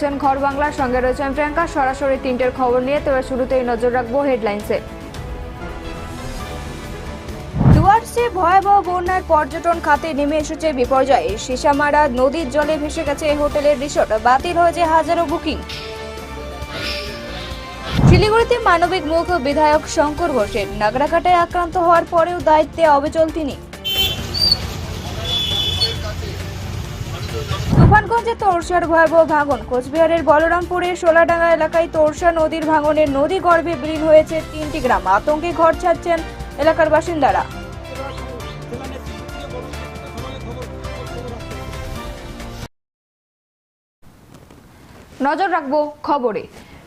দেখছেন ঘর বাংলার সঙ্গে রয়েছেন প্রিয়াঙ্কা। সরাসরি তিনটের খবর নিয়ে তবে শুরুতেই নজর রাখব হেডলাইন্সে। ডুয়ার্সে ভয়াবহ বন্যার পর্যটন খাতে নেমে এসেছে বিপর্যয়। সিসামারা নদীর জলে ভেসে গেছে হোটেলের রিসোর্ট। বাতিল হয়েছে হাজারো বুকিং। শিলিগুড়িতে মানবিক মুখ বিধায়ক শঙ্কর ঘোষের। নাগরাকাটায় আক্রান্ত হওয়ার পরেও দায়িত্বে অবিচল তিনি। তুফানগঞ্জে তোরসার ভয়াবহ ভাঙন। কোচবিহারের বলরামপুরের সোলাডাঙ্গা এলাকায় তোরসা নদীর ভাঙনের নদী গর্ভে বিলীন হয়েছে তিনটি গ্রাম। আতঙ্কে ঘর ছাড়ছেন এলাকার বাসিন্দারা। নজর রাখব খবরে।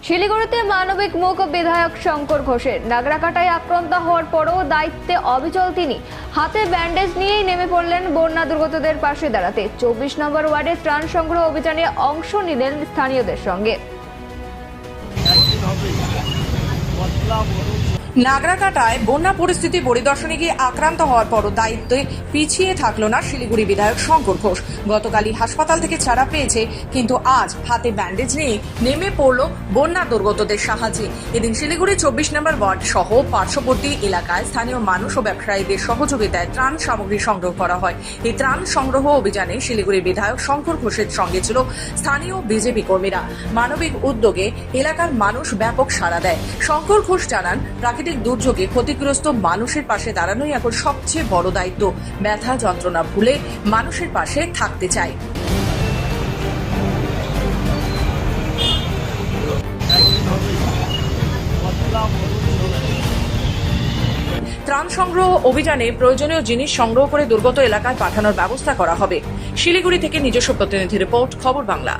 শিলিগুড়িতে মানবিক মুখ বিধায়ক শঙ্কর ঘোষের। নাগরাকাটায় আক্রান্ত হওয়ার পরও দায়িত্বে অবিচল তিনি। হাতে ব্যান্ডেজ নিয়েই নেমে পড়লেন বন্যা দুর্গতদের পাশে দাঁড়াতে। চব্বিশ নম্বর ওয়ার্ডে ত্রাণ সংগ্রহ অভিযানে অংশ নিলেন স্থানীয়দের সঙ্গে। নাগরাকাটায় বন্যা পরিস্থিতি পরিদর্শনে গিয়ে আক্রান্ত হওয়ার পরও দায়িত্বে পিছিয়ে থাকল না শিলিগুড়ি বিধায়ক শঙ্কর ঘোষ। গতকালই হাসপাতাল থেকে ছাড়া পেয়েছে, কিন্তু আজ হাতে ব্যান্ডেজ নিয়ে নেমে পড়ল বন্যা দুর্গতদের সাহায্যে। এদিন শিলিগুড়ি চব্বিশ নম্বর ওয়ার্ড সহ পার্শ্ববর্তী এলাকায় স্থানীয় মানুষ ও ব্যবসায়ীদের সহযোগিতায় ত্রাণ সামগ্রী সংগ্রহ করা হয়। এই ত্রাণ সংগ্রহ অভিযানে শিলিগুড়ি বিধায়ক শঙ্কর ঘোষের সঙ্গে ছিল স্থানীয় বিজেপি কর্মীরা। মানবিক উদ্যোগে এলাকার মানুষ ব্যাপক সাড়া দেয়। শঙ্কর ঘোষ জানান, প্রাকৃতিক দুর্যোগে ক্ষতিগ্রস্ত মানুষের পাশে দাঁড়ানোই এখন সবচেয়ে বড় দায়িত্ব। ব্যথা, যন্ত্রণা ভুলে মানুষের পাশে থাকতে চাই। ত্রাণ সংগ্রহ অভিযানে প্রয়োজনীয় জিনিস সংগ্রহ করে দুর্গত এলাকায় পাঠানোর ব্যবস্থা করা হবে। শিলিগুড়ি থেকে নিজস্ব প্রতিনিধি রিপোর্ট, খবর বাংলা।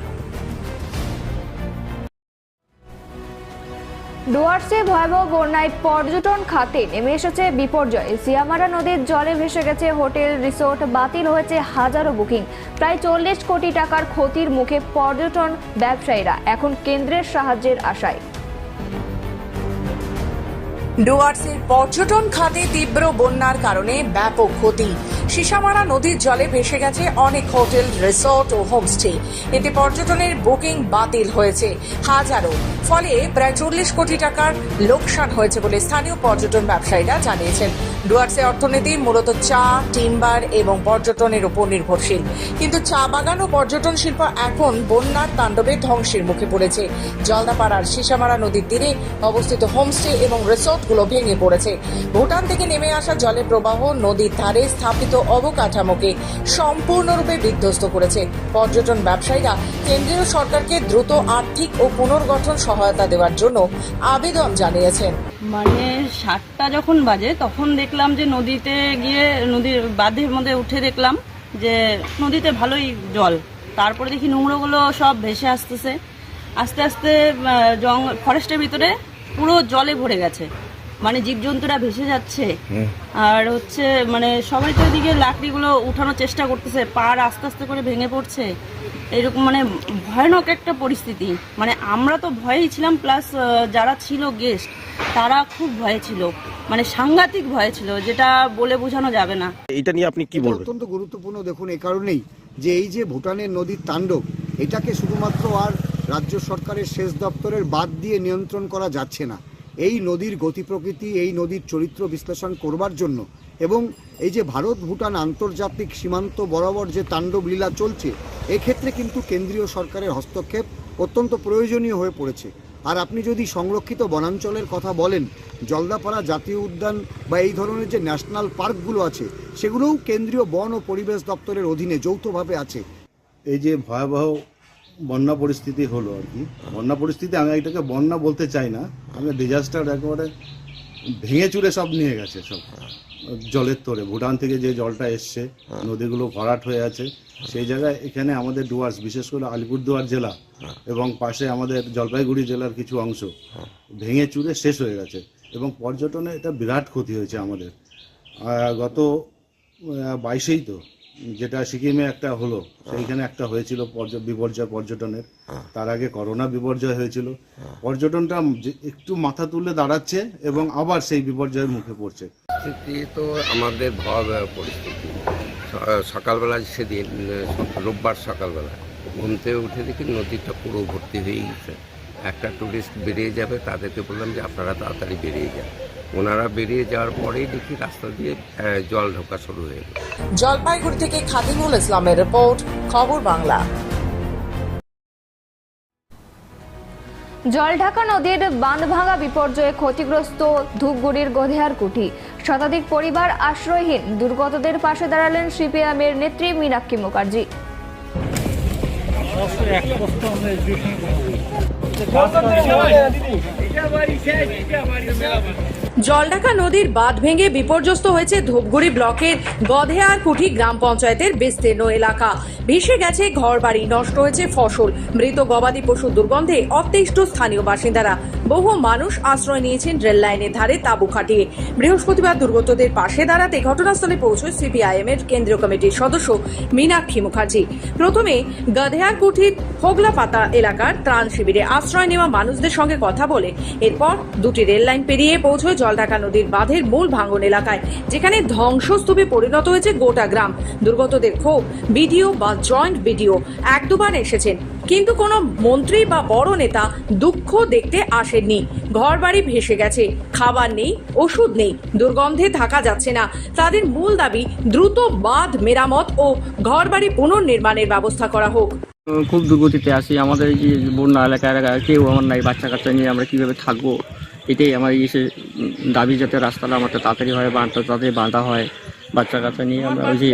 ডুয়ার্সে ভয়াবহ বন্যায় পর্যটন খাতে নেমে এসেছে বিপর্যয়। সিয়ামারা নদীর জলে ভেসে গেছে হোটেল, রিসোর্ট, বাতিল হয়েছে হাজারো বুকিং। প্রায় চল্লিশ কোটি টাকার ক্ষতির মুখে পর্যটন ব্যবসায়ীরা এখন কেন্দ্রের সাহায্যের আশায়। ডুয়ার্সের পর্যটন খাতে তীব্র বন্যার কারণে ব্যাপক ক্ষতি। সিসামারা নদীর জলে ভেসে গেছে অনেক হোটেল, রিসোর্ট ও হোমস্টে। এতে পর্যটনের বুকিং বাতিল হয়েছে হাজারো। ফলে প্রায় চল্লিশ কোটি টাকার লোকসান হয়েছে বলে স্থানীয় পর্যটন ব্যবসায়ীরা জানিয়েছেন। ডুয়ার্সে অর্থনীতি মূলত চা, টিম্বার এবং পর্যটনের উপর নির্ভরশীল। কিন্তু চা বাগান ও পর্যটন শিল্প এখন বন্যার তাণ্ডবে ধ্বংসের মুখে পড়েছে। জলদাপাড়ার সিসামারা নদীর তীরে অবস্থিত হোমস্টে এবং রিসোর্টগুলো ভেঙে পড়েছে। ভুটান থেকে নেমে আসা জলের প্রবাহ নদীর ধারে স্থাপিত অবকাঠামোকে সম্পূর্ণরূপে বিধ্বস্ত করেছে। পর্যটন ব্যবসায়ীরা কেন্দ্রীয় সরকারকে দ্রুত আর্থিক ও পুনর্গঠন সহায়তা দেওয়ার জন্য আবেদন জানিয়েছেন। মানে সাতটা যখন বাজে তখন দেখলাম যে নদীতে গিয়ে নদীর বাঁধের মধ্যে উঠে দেখলাম যে নদীতে ভালোই জল। তারপরে দেখি নোংরাগুলো সব ভেসে আসতেছে। আস্তে আস্তে আহ, জং ফরেস্টের ভিতরে পুরো জলে ভরে গেছে। মানে জীবজন্তুরা ভেসে যাচ্ছে। আর হচ্ছে মানে সবাই তো এদিকে লাকড়িগুলো উঠানোর চেষ্টা করতেছে পাড় আস্তে আস্তে করে ভেঙে পড়ছে। এরকম মানে ভয়ানক একটা পরিস্থিতি। মানে আমরা তো ভয়েই ছিলাম প্লাস যারা ছিল গেস্ট তারা খুব ভয়ে ছিল। মানে সাংঘাতিক ভয়ে ছিল যেটা বলে বোঝানো যাবে না। এটা নিয়ে আপনি কি বলবেন? অত্যন্ত গুরুত্বপূর্ণ দেখুন এই কারণেই যে এই যে ভুটানের নদীর তাণ্ডব এটাকে শুধুমাত্র আর রাজ্য সরকারের সেচ দপ্তরের বাদ দিয়ে নিয়ন্ত্রণ করা যাচ্ছে না। এই নদীর গতি প্রকৃতি এই নদীর চরিত্র বিশ্লেষণ করবার জন্য এবং এই যে ভারত ভুটান আন্তর্জাতিক সীমান্ত বরাবর যে তাণ্ডব লীলা চলছে, এক্ষেত্রে কিন্তু কেন্দ্রীয় সরকারের হস্তক্ষেপ অত্যন্ত প্রয়োজনীয় হয়ে পড়েছে। আর আপনি যদি সংরক্ষিত বনাঞ্চলের কথা বলেন, জলদাপাড়া জাতীয় উদ্যান বা এই ধরনের যে ন্যাশনাল পার্কগুলো আছে, সেগুলোও কেন্দ্রীয় বন ও পরিবেশ দপ্তরের অধীনে যৌথভাবে আছে। এই যে ভয়াবহ বন্যা পরিস্থিতি হলো আর কি। বন্যা পরিস্থিতি আমি এটাকে বন্যা বলতে চাই না। আমি ডিজাস্টার একেবারে ভেঙে চুরে সব নিয়ে গেছে সব। জলের তোরে। ভুটান থেকে যে জলটা এসছে, নদীগুলো ভরাট হয়ে আছে, সেই জায়গায় এখানে আমাদের ডুয়ার্স বিশেষ করে আলিপুরদুয়ার জেলা এবং পাশে আমাদের জলপাইগুড়ি জেলার কিছু অংশ ভেঙে চুরে শেষ হয়ে গেছে এবং পর্যটনে এটা বিরাট ক্ষতি হয়েছে আমাদের। গত বাইশেই তো যেটা সিকিমে একটা হলো সেইখানে একটা হয়েছিল পর্য- বিপর্যয় পর্যটনের। তার আগে করোনা বিপর্যয় হয়েছিল। পর্যটনটা একটু মাথা তুলে দাঁড়াচ্ছে এবং আবার সেই বিপর্যয়ের মুখে পড়ছে। তো আমাদের ভয়াবহ পরিস্থিতি। সকালবেলা সেদিন রোববার সকালবেলা ঘুমতে উঠে দেখি নদীটা পুরো ভর্তি হয়ে গেছে। একটা টুরিস্ট বেরিয়ে যাবে তাদেরকে বললাম যে আপনারা তাড়াতাড়ি বেরিয়ে যান। ওনারা বেরিয়ে যাওয়ার পরেই দেখি রাস্তা দিয়ে জল ঢোকা শুরু হয়ে গেল। জলপাইগুড়ি থেকে খাদিমুল ইসলামের রিপোর্ট খবর বাংলা। জলঢাকা নদীর বাঁধভাঙা বিপর্যয়ে ক্ষতিগ্রস্ত ধূপগুড়ির গধেয়ার কুঠি। শতাধিক পরিবার আশ্রয়হীন দুর্গতদের পাশে দাঁড়ালেন সিপিএমের নেত্রী মীনাক্ষী মুখার্জি। এক জলঢাকা নদীর বাঁধ ভেঙে বিপর্যস্ত হয়েছে ধূপগুড়ি ব্লকের গধেয়ার কুঠি গ্রাম পঞ্চায়েতের বিস্তীর্ণ এলাকা। ভেসে গেছে ঘরবাড়ি, নষ্ট হয়েছে ফসল। মৃত গবাদি পশু দুর্গন্ধে অতিষ্ঠ স্থানীয় বাসিন্দারা। বহু মানুষ আশ্রয় নিয়েছেন রেল লাইনের ধারে তাঁবু খাটিয়ে। বৃহস্পতিবার দুর্গতদের পাশে দাঁড়াতে ঘটনাস্থলে পৌঁছয় সিপিআইএম এর কেন্দ্রীয় কমিটির সদস্য মীনাক্ষী মুখার্জি। প্রথমে গধেয়ার কুঠির হোগলাপাতা এলাকার ত্রাণ শিবিরে আশ্রয় নেওয়া মানুষদের সঙ্গে কথা বলে এরপর দুটি রেল লাইন পেরিয়ে পৌঁছয় জলঢাকা নদীর বাঁধের মূল ভাঙন এলাকায়, যেখানে ধ্বংসস্তূপে পরিণত হয়েছে গোটা গ্রাম। দুর্গতদের ক্ষোভ, বিডিও বা জয়েন্ট বিডিও, এক দুবার এসেছেন। কিন্তু কোনো মন্ত্রী বা বড় নেতা দুঃখ দেখতে আসেননি। ঘর বাড়ি ভেসে গেছে। খাবার নেই, ওষুধ নেই, দুর্গন্ধে থাকা যাচ্ছে না। তাদের মূল দাবি, দ্রুত বাঁধ মেরামত ও ঘরবাড়ি পুনর্নির্মাণের ব্যবস্থা করা হোক। খুব দুর্গতিতে আছি। আমাদের এই যে বন্যা এলাকায় এলাকায় কেউ আমার নাই বাচ্চা কাচ্চা নিয়ে আমরা কীভাবে থাকব? এটাই আমার ইসে দাবি যাতে রাস্তাটা আমাদের তাড়াতাড়ি হয় বাঁধটা তাড়াতাড়ি বাঁধা হয় বাচ্চা কাচ্চা নিয়ে আমরা ওই যে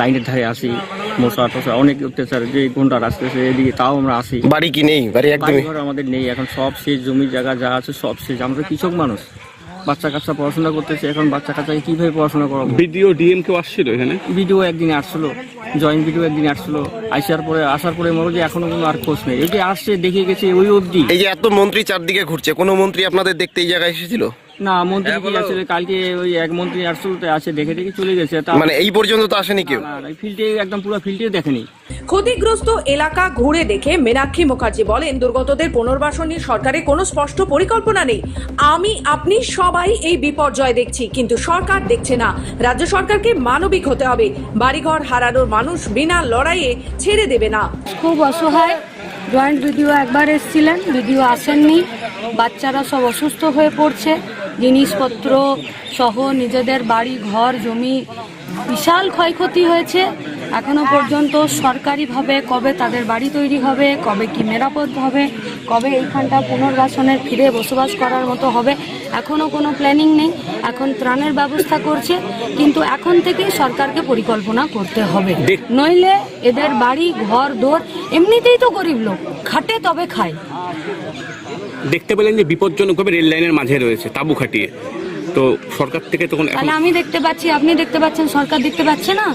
লাইনের ধারে আসি মশা টশা অনেক অত্যাচার যে গুন্ডা আসতেছে এদিকে তাও আমরা আসি বাড়ি কি নেই? বাড়ি বাড়িঘর আমাদের নেই এখন সব শেষ জমি জায়গা যা আছে সব শেষ আমরা কৃষক মানুষ। বাচ্চা কাচ্চা পড়াশোনা করতেছে এখন বাচ্চা কাচ্চাকে কীভাবে পড়াশোনা করাবো? ভিডিও ডিএম কেউ আসছিল এখানে? ভিডিও একদিন আসছিল জয়েন্ট ভিডিও একদিন আসছিল আসার পরে আসার পরে মনে হয় যে এখনও কোনো আর খোঁজ নেই। এই যে আসছে দেখে গেছে ওই অবধি। এই যে এত মন্ত্রী চারদিকে ঘুরছে কোনো মন্ত্রী আপনাদের দেখতে এই জায়গায় এসেছিল? না মন্ত্রী কি আছে? কালকে ওই এক মন্ত্রী আসলো তো আসে দেখে দেখে চলে গেছে। মানে এই পর্যন্ত তো আসেনি কেউ? ফিল্ডে একদম পুরো ফিল্ডে দেখেনি। ক্ষতিগ্রস্ত এলাকা ঘুরে দেখে মীনাক্ষী মুখার্জি বলেন দুর্গতদের পুনর্বাসন নিয়ে সরকারের কোনো স্পষ্ট পরিকল্পনা নেই। আমি আপনি সবাই এই বিপর্যয় দেখছি কিন্তু সরকার দেখছে না। রাজ্য সরকারকে মানবিক হতে হবে। বাড়িঘর হারানোর মানুষ বিনা লড়াইয়ে ছেড়ে দেবে না। খুব অসহায়। জয়েন্ট ভিডিও একবার এসেছিলেন ভিডিও আসেননি। বাচ্চারা সব অসুস্থ হয়ে পড়ছে। জিনিসপত্র সহ নিজেদের বাড়ি, ঘর, জমি বিশাল ক্ষয়ক্ষতি হয়েছে। এখনও পর্যন্ত সরকারিভাবে কবে তাদের বাড়ি তৈরি হবে, কবে কি নিরাপদ হবে, কবে এইখানটা পুনর্বাসনের ফিরে বসবাস করার মতো হবে এখনও কোনো প্ল্যানিং নেই। এখন ত্রাণের ব্যবস্থা করছে, কিন্তু এখন থেকেই সরকারকে পরিকল্পনা করতে হবে। নইলে এদের বাড়ি, ঘর, দোর এমনিতেই তো গরিব লোক, খাটে তবে খায়। দেখতে পেলেন যে বিপজ্জনকভাবে রেল লাইনের মাঝে রয়েছে তাবু খাটিয়ে। তো সরকার থেকে তখন তাহলে আমি দেখতে পাচ্ছি আপনি দেখতে পাচ্ছেন সরকার দেখতে পাচ্ছে না?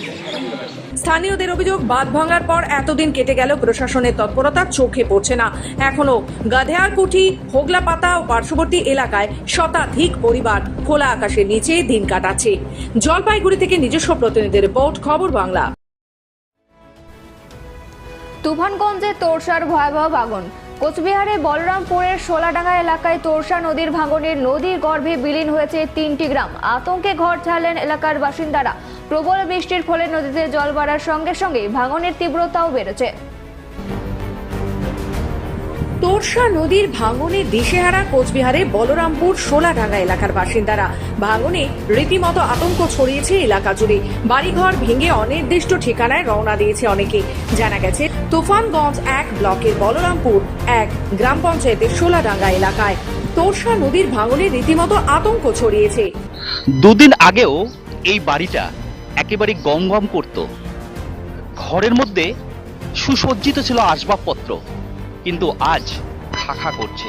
স্থানীয়দের অভিযোগ বাঁধ ভাঙার পর এতদিন কেটে গেল প্রশাসনের তৎপরতা চোখে পড়ছে না। এখনও গাধেয়ারকুঠি হোগলাপাতা ও পার্শ্ববর্তী এলাকায় শতাধিক পরিবার খোলা আকাশের নিচে দিন কাটাচ্ছে। জলপাইগুড়ি থেকে নিজস্ব প্রতিনিধি রিপোর্ট খবর বাংলা। তুফানগঞ্জে তোরসার ভয়াবহ ভাঙন কোচবিহারে বলরামপুরের সোলাডাঙ্গা এলাকায় তোরসা নদীর ভাঙনে নদীর গর্ভে বিলীন হয়েছে তিনটি গ্রাম। আতঙ্কে ঘর ছাড়লেন এলাকার বাসিন্দারা। প্রবল বৃষ্টির ফলে নদীতে জল বাড়ার সঙ্গে সঙ্গে ভাঙনের তীব্রতাও বেড়েছে। তোরসা নদীর ভাঙনে দিশেহারা কোচবিহারে বলরামপুর সোলাডাঙ্গা এলাকার বাসিন্দারা। ভাঙনে রীতিমতো আতঙ্ক ছড়িয়েছে এলাকা জুড়ে। বাড়িঘর ভেঙে অনির্দিষ্ট ঠিকানায় রওনা দিয়েছে অনেকে। জানা গেছে, তুফানগঞ্জ এক ব্লকের বলরামপুর এক গ্রাম পঞ্চায়েতের সোলাডাঙ্গা এলাকায়। তোরসা নদীর ভাঙনে রীতিমতো আতঙ্ক ছড়িয়েছে। দুদিন আগেও এই বাড়িটা একেবারে গম গম করত। ঘরের মধ্যে সুসজ্জিত ছিল আসবাবপত্র। কিন্তু আজ খাখা করছে।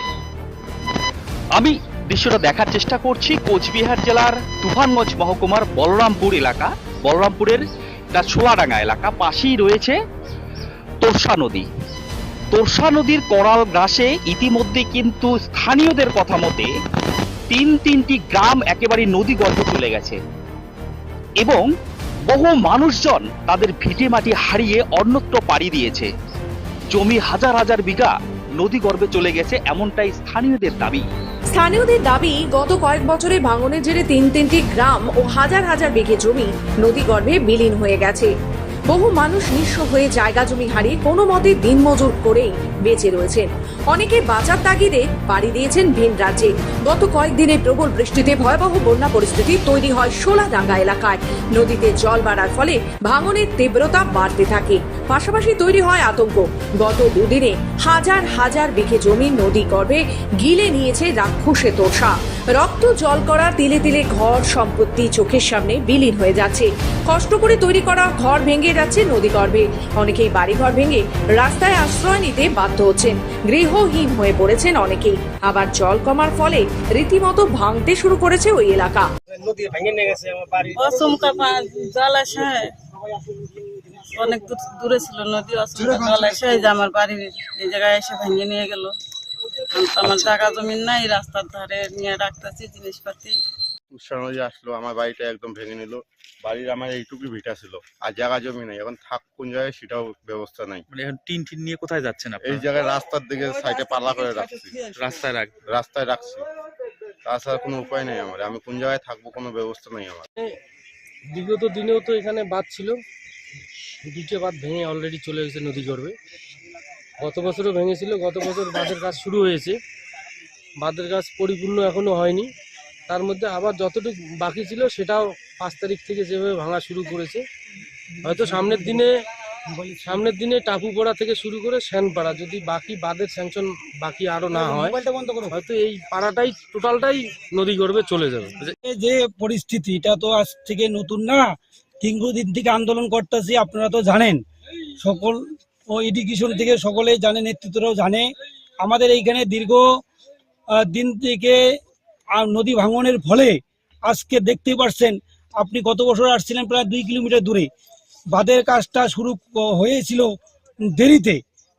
আমি দৃশ্যটা দেখার চেষ্টা করছি কোচবিহার জেলার তুফানগঞ্জ মহকুমার বলরামপুর এলাকা। বলরামপুরের একটা ছোলাডাঙ্গা এলাকা, পাশেই রয়েছে তোরসা নদী। তোরসা নদীর করাল গ্রাসে ইতিমধ্যে কিন্তু স্থানীয়দের কথা মতে তিন তিনটি গ্রাম একেবারে নদী গর্ভে চলে গেছে। এবং বহু মানুষজন তাদের ভিটে মাটি হারিয়ে অন্যত্র পাড়ি দিয়েছে। জমি হাজার হাজার বিঘা নদী গর্ভে চলে গেছে, এমনটাই স্থানীয়দের দাবি। স্থানীয়দের দাবি, গত কয়েক বছরে ভাঙনের জেরে তিন তিনটি গ্রাম ও হাজার হাজার বিঘে জমি নদী গর্ভে বিলীন হয়ে গেছে। বহু মানুষ নিঃস্ব হয়ে জায়গা জমি হারিয়ে কোনো মতে দিনমজুর করেই বেঁচে রয়েছেন। অনেকে বাঁচার তাগিদে পাড়ি দিয়েছেন ভিন রাজ্যে। গত কয়েকদিনে প্রবল বৃষ্টিতে ভয়াবহ বন্যা পরিস্থিতি তৈরি হয় সোলাডাঙ্গা এলাকায়। নদীতে জল বাড়ার ফলে ভাঙনের তীব্রতা বাড়তে থাকে। পাশাপাশি তৈরি হয় আতঙ্ক। গত দুদিনে হাজার হাজার বিঘে জমি নদী গর্ভে গিলে নিয়েছে রাক্ষসে তোষা। রক্ত জল করা তিলে তিলে ঘর সম্পত্তি চোখের সামনে বিলীন হয়ে যাচ্ছে। কষ্ট করে তৈরি করা ঘর ভেঙে যাচ্ছে নদী গর্ভে। অনেকেই বাড়িঘর ভেঙে রাস্তায় আশ্রয় নিতে বাধ্য হচ্ছেন। গৃহহীন হয়ে পড়েছেন অনেকেই। আবার জল কমার ফলে রীতিমতো ভাঙতে শুরু করেছে ওই এলাকা। অসংখ্য জল আসে অনেক দূর দূরে ছিল নদী অসংখ্য জল আসে এই যে আমার বাড়ির এই জায়গায় এসে ভেঙে নিয়ে গেল। আমার জায়গা জমিন নাই রাস্তার ধারে নিয়ে রাখতেছি জিনিসপাতি। নদী আসলো আমার বাড়িটা একদম ভেঙে নিল। বাড়ির আমার এইটুকুই ভিটা ছিল। আর জায়গা জমি নাই। এখন থাক কোন জায়গায় সেটাও ব্যবস্থা নাই। মানে এখন টিন টিন নিয়ে কোথায় যাচ্ছেন এই জায়গায় রাস্তার দিকে সাইডে পাল্লা করে রাখছি। রাস্তায় রাখ। রাস্তায় রাখছি। তাছাড়া কোনো উপায় নেই আমার। আমি কোন জায়গায় থাকব কোনো ব্যবস্থা নেই আমার। বিগত দিনেও তো এখানে বাঁধ ছিল। দুটো বাঁধ ভেঙে অলরেডি চলে গেছে নদী গর্ভে। গত বছরও ভেঙেছিল। গত বছর বাঁধের কাজ শুরু হয়েছে। বাঁধের কাজ পরিপূর্ণ এখনও হয়নি। তার মধ্যে আবার যতটুকু বাকি ছিল সেটাও পাঁচ তারিখ থেকে যেভাবে ভাঙা শুরু করেছে। হয়তো সামনের দিনে সামনের দিনে টাপুপাড়া থেকে শুরু করে শ্যানপাড়া যদি বাকি বাঁধের স্যাংশন বাকি আরও না হয় হয়তো এই পাড়াটাই টোটালটাই নদী গর্বে চলে যাবে। যে পরিস্থিতি এটা তো আজ থেকে নতুন না? দীর্ঘদিন থেকে আন্দোলন করতেছি আপনারা তো জানেন। সকল ও এডুকেশন থেকে সকলেই জানে নেতৃত্বরাও জানে। আমাদের এইখানে দীর্ঘ দিন থেকে আহ, নদী ভাঙনের ফলে আজকে দেখতেই পারছেন আপনি গত বছর আসছিলেন প্রায় দুই কিলোমিটার দূরে। বাঁধের কাজটা শুরু হয়েছিল দেরিতে।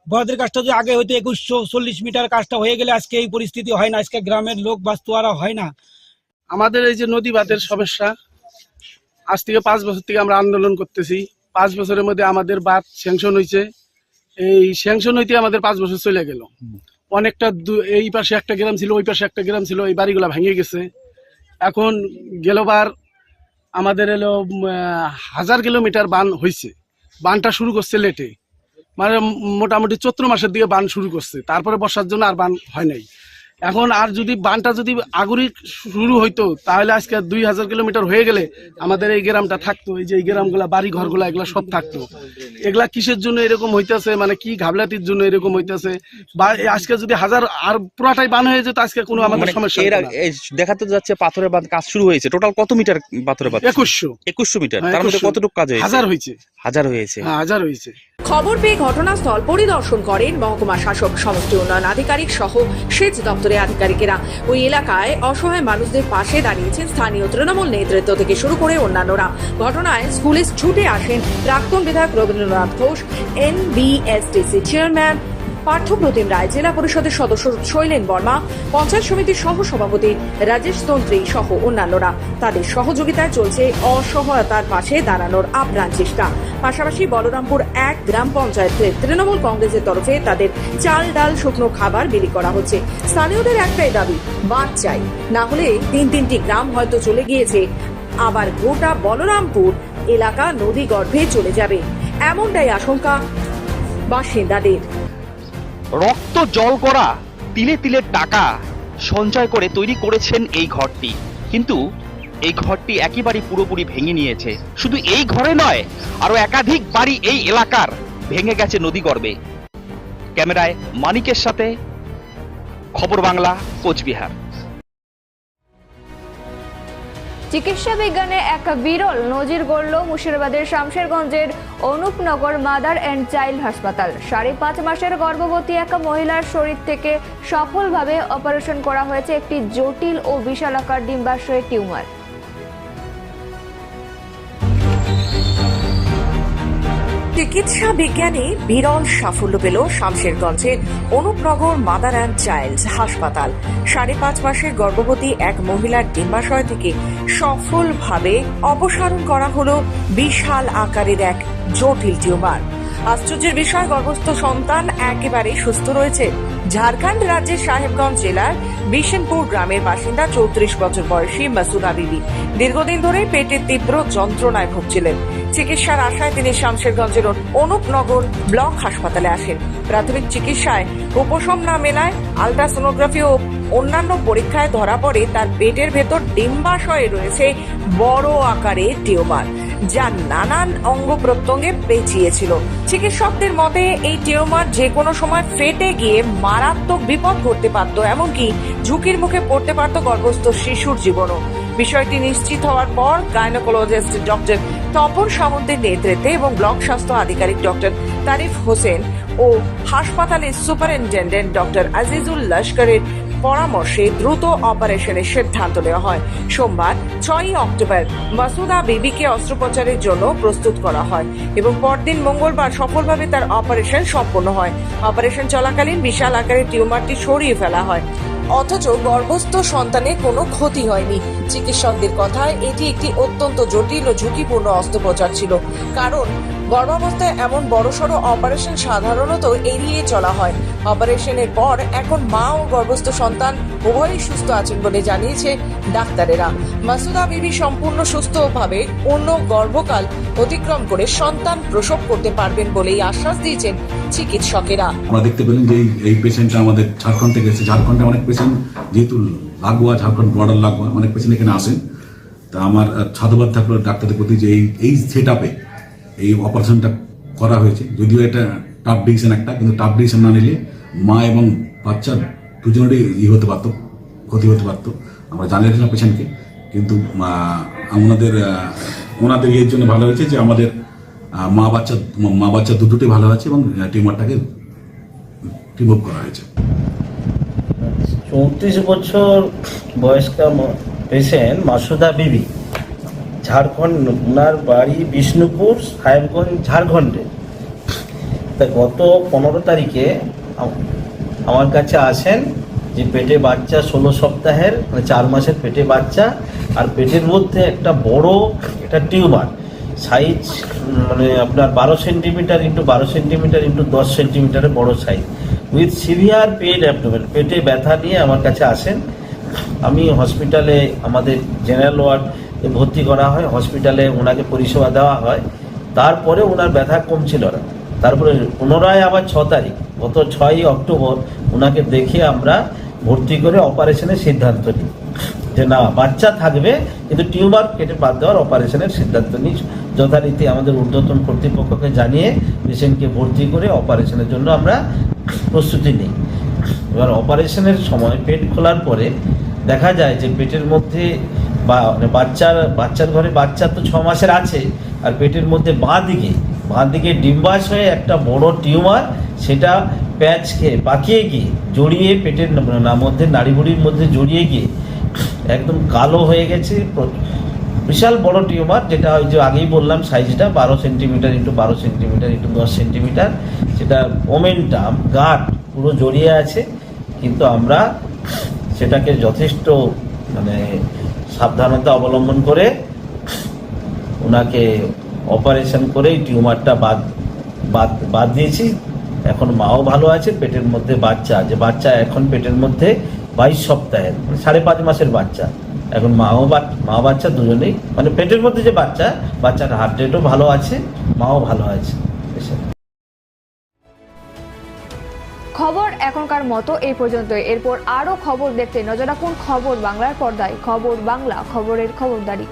বাঁধের কাজটা যদি আগে হয়তো একুশশো চল্লিশ মিটার কাজটা হয়ে গেলে আজকে এই পরিস্থিতি হয় না আজকে গ্রামের লোক বাস্তু হয় না। আমাদের এই যে নদী বাঁধের সমস্যা আজ থেকে পাঁচ বছর থেকে আমরা আন্দোলন করতেছি। পাঁচ বছরের মধ্যে আমাদের বাঁধ স্যাংশন হয়েছে। এই স্যাংশন হইতে আমাদের পাঁচ বছর চলে গেল। অনেকটা এই পাশে একটা গ্রাম ছিল, ওই পাশে একটা গ্রাম ছিল, এই বাড়িগুলো ভেঙে গেছে। এখন গেলবার আমাদের এলো হাজার কিলোমিটার বান হয়েছে বানটা শুরু করছে লেটে। মানে মোটামুটি চৈত্র মাসের দিকে বান শুরু করছে। তারপরে বর্ষার জন্য আর বান হয় নাই। এখন আর যদি বানটা যদি আগুরি শুরু হইতো তাহলে আজকে দুই হাজার কিলোমিটার হয়ে গেলে আমাদের এই গ্রামটা থাকতো এই যে এই গ্রামগুলা বাড়ি ঘরগুলা এগুলা সব থাকতো। এগুলা কিসের জন্য এরকম হইতেছে মানে কি ঘাবলাতির জন্য এরকম হইতেছে? বা আজকে যদি হাজার আর পুরাটাই বান হয়ে যেত আজকে কোনো আমাদের মানে সমস্যা দেখাতে যাচ্ছে পাথরের বাঁধ কাজ শুরু হয়েছে। টোটাল কত মিটার পাথরের বাঁধ? একুশশো। একুশশো মিটার। হ্যাঁ, তার মধ্যে কতটুকু কাজ হাজার হয়েছে। হাজার হয়েছে। হ্যাঁ হাজার হয়েছে। খবর পেয়ে ঘটনাস্থল পরিদর্শন করেন মহকুমা শাসক সমষ্টি উন্নয়ন আধিকারিক সহ সেচ দপ্তরের আধিকারিকেরা। ওই এলাকায় অসহায় মানুষদের পাশে দাঁড়িয়েছেন স্থানীয় তৃণমূল নেতৃত্ব থেকে শুরু করে অন্যান্যরা। ঘটনায় স্কুলে ছুটে আসেন প্রাক্তন বিধায়ক রবীন্দ্রনাথ ঘোষ এনবিএসটিসি চেয়ারম্যান পার্থপ্রতিম রায়, জেলা পরিষদের সদস্য শৈলেন বর্মা, পঞ্চায়েত সমিতির সহ সভাপতি রাজেশ তন্ত্রী সহ অন্যান্যরা। তাদের সহযোগিতায় চলছে অসহায়তার পাশে দাঁড়ানোর আপ্রাণ চেষ্টা। পাশাপাশি বলরামপুর এক গ্রাম পঞ্চায়েতের তৃণমূল কংগ্রেসের তরফে তাদের চাল ডাল শুকনো খাবার বিলি করা হচ্ছে। স্থানীয়দের একটাই দাবি, বাদ চাই। না হলে তিন তিনটি গ্রাম হয়তো চলে গিয়েছে। আবার গোটা বলরামপুর এলাকা নদী গর্ভে চলে যাবে। এমনটাই আশঙ্কা বাসিন্দাদের। রক্ত জল করা, তিলে তিলে টাকা সঞ্চয় করে তৈরি করেছেন এই ঘরটি। কিন্তু এই ঘরটি একেবারে পুরোপুরি ভেঙে নিয়েছে। শুধু এই ঘরে নয় আরও একাধিক বাড়ি এই এলাকার ভেঙে গেছে নদী গর্বে। ক্যামেরায় মানিকের সাথে খবর বাংলা কোচবিহার। চিকিৎসা বিজ্ঞানে এক বিরল নজির গড়ল মুর্শিদাবাদের শামশেরগঞ্জের অনুপনগর মাদার অ্যান্ড চাইল্ড হাসপাতাল। সাড়ে পাঁচ মাসের গর্ভবতী এক মহিলার শরীর থেকে সফলভাবে অপারেশন করা হয়েছে একটি জটিল ও বিশালাকার ডিম্বাশয়ের টিউমার। চিকিৎসা বিজ্ঞানে বিরল সাফল্য পেল শামশেরগঞ্জের অনুপনগর মাদার অ্যান্ড চাইল্ড হাসপাতাল। সাড়ে পাঁচ মাসের গর্ভবতী এক মহিলার ডিম্বাশয় থেকে সফলভাবে অপসারণ করা হলো বিশাল আকারের এক জটিল টিউমার। আশ্চর্যের বিষয়, গর্ভস্থ সন্তান একেবারে সুস্থ রয়েছে। ঝাড়খণ্ড রাজ্যের সাহেবগঞ্জ জেলার বিশেনপুর গ্রামের বাসিন্দা চৌত্রিশ বছর বয়সী মাসুদা বিবি দীর্ঘদিন ধরে পেটের তীব্র যন্ত্রণায় ভুগছিলেন। চিকিৎসার আশায় তিনি শামশেরগঞ্জের অনুপনগর ব্লক হাসপাতালে আসেন। প্রাথমিক চিকিৎসায় উপশম না মেলায় আলট্রাসোনোগ্রাফি ও অন্যান্য পরীক্ষায় ধরা পড়ে তার পেটের ভেতর ডিম্বাশয়ে রয়েছে বড় আকারে টিউমার, যা নানান অঙ্গ প্রত্যঙ্গে পেঁচিয়েছিল। চিকিৎসকদের মতে, এই টিউমার যে কোনো সময় ফেটে গিয়ে মারাত্মক বিপদ ঘটতে পারত, এমনকি ঝুঁকির মুখে পড়তে পারত গর্ভস্থ শিশুর জীবনও। বিষয়টি নিশ্চিত হওয়ার পর গাইনোকোলজিস্ট ডক্টর তপন সামন্তের নেতৃত্বে এবং ব্লক স্বাস্থ্য আধিকারিক ডক্টর তারিফ হোসেন ও হাসপাতালের সুপারিনটেন্ডেন্ট ডক্টর আজিজুল লস্করের পরামর্শে দ্রুত অপারেশনের সিদ্ধান্ত নেওয়া হয়। সোমবার ছয়ই অক্টোবর মাসুদা বিবিকে অস্ত্রোপচারের জন্য প্রস্তুত করা হয় এবং পরদিন মঙ্গলবার সফলভাবে তার অপারেশন সম্পন্ন হয়। অপারেশন চলাকালীন বিশাল আকারের টিউমারটি সরিয়ে ফেলা হয়। অথচ গর্ভস্থ সন্তানের কোনো ক্ষতি হয়নি। চিকিৎসকদের কথায়, এটি একটি অত্যন্ত জটিল ও ঝুঁকিপূর্ণ অস্ত্রোপচার ছিল। কারণ গর্ভাবস্থায় এমন বড়সড় অপারেশন সাধারণত এড়িয়ে চলা হয়। অপারেশনের পর এখন মা ও গর্ভস্থ সন্তান উভয়ই সুস্থ আছেন বলে জানিয়েছে ডাক্তারেরা। মাসুদা বিবি সম্পূর্ণ সুস্থভাবে অন্য গর্ভকাল অতিক্রম করে সন্তান প্রসব করতে পারবেন বলেই আশ্বাস দিয়েছেন চিকিৎসকেরা। আমরা দেখতে পেলেন যে এই- পেশেন্টটা আমাদের ঝাড়খণ্ড থেকে এসেছে। ঝাড়খণ্ডে অনেক পেশেন্ট যেহেতু লাগোয়া, ঝাড়খণ্ড বর্ডার লাগোয়া, অনেক পেশেন্ট এখানে আসেন। তা আমার সাধুবাদ থাকল ডাক্তারদের প্রতি যে এই সেট এই অপারেশনটা করা হয়েছে। যদিও এটা টাফ ডিসিশন একটা কিন্তু টাফ ডিসিশন না নিলে মা এবং বাচ্চা দুজনেরই ই হতে পারতো ক্ষতি হতে পারতো। আমরা জানিয়েছিলাম পেশেন্টকে কিন্তু আহ, ওনাদের ইয়ের জন্য ভালো হয়েছে যে আমাদের মা বাচ্চা মা বাচ্চা দুটোই ভালো আছে এবং টিউমারটাকে রিমুভ করা হয়েছে। চৌত্রিশ বছর বয়স্কা পেশেন্ট মাসুদা বিবি। ঝাড়খণ্ড ওনার বাড়ি, বিষ্ণুপুর, সাহেবগঞ্জ, ঝাড়খণ্ডে। তা গত পনেরো তারিখে আমার কাছে আসেন যে পেটে বাচ্চা ষোলো সপ্তাহের মানে চার মাসের পেটে বাচ্চা আর পেটের মধ্যে একটা বড় একটা টিউমার। সাইজ মানে আপনার বারো সেন্টিমিটার ইন্টু বারো সেন্টিমিটার ইন্টু দশ সেন্টিমিটারের বড় size. With severe pain abdomen, পেটে ব্যথা নিয়ে আমার কাছে আসেন। আমি হসপিটালে আমাদের জেনারেল ওয়ার্ডে ভর্তি করা হয় হসপিটালে ওনাকে পরিষেবা দেওয়া হয়। তারপরে ওনার ব্যথা কমছিল না। তারপরে পুনরায় আবার ছ তারিখ, গত ছয়ই অক্টোবর ওনাকে দেখে আমরা ভর্তি করে অপারেশনের সিদ্ধান্ত নিই। যে না, বাচ্চা থাকবে, কিন্তু টিউমার কেটে বাদ দেওয়ার অপারেশনের সিদ্ধান্ত নিই। যথারীতি আমাদের ঊর্ধ্বতন কর্তৃপক্ষকে জানিয়ে পেশেন্টকে ভর্তি করে অপারেশনের জন্য আমরা প্রস্তুতি নিই। এবার অপারেশনের সময় পেট খোলার পরে দেখা যায় যে পেটের মধ্যে বা মানে বাচ্চার বাচ্চার ঘরে বাচ্চা তো ছ মাসের আছে, আর পেটের মধ্যে বাঁ দিকে বাঁ দিকে ডিম্বাশয়ে একটা বড় টিউমার, সেটা প্যাচ খেয়ে পাকিয়ে গিয়ে জড়িয়ে পেটের মধ্যে নাড়িভুড়ির মধ্যে জড়িয়ে গিয়ে একদম কালো হয়ে গেছে বিশাল বড় টিউমার, যেটা ওই যে আগেই বললাম সাইজটা, বারো সেন্টিমিটার ইন্টু বারো সেন্টিমিটার ইন্টু দশ সেন্টিমিটার, সেটা ওমেন্টাম, গাট, পুরো জড়িয়ে আছে, কিন্তু আমরা সেটাকে যথেষ্ট মানে সাবধানতা অবলম্বন করে ওনাকে অপারেশন করে টিউমারটা বাদ বাদ বাদ দিয়েছি। এখন মাও ভালো আছে, পেটের মধ্যে বাচ্চা যে বাচ্চা এখন পেটের মধ্যে বাইশ সপ্তাহের, সাড়ে পাঁচ মাসের বাচ্চা। এখন মাও মা বাচ্চা দুজনেই। মানে পেটের মধ্যে যে বাচ্চা, বাচ্চার হার্ট রেটও ভালো আছে, মাও ভালো আছে। এখনকার মতো এই পর্যন্ত এরপর আরও খবর দেখতে নজর রাখুন খবর বাংলার পর্দায়। খবর বাংলা, খবরের খবরদারি।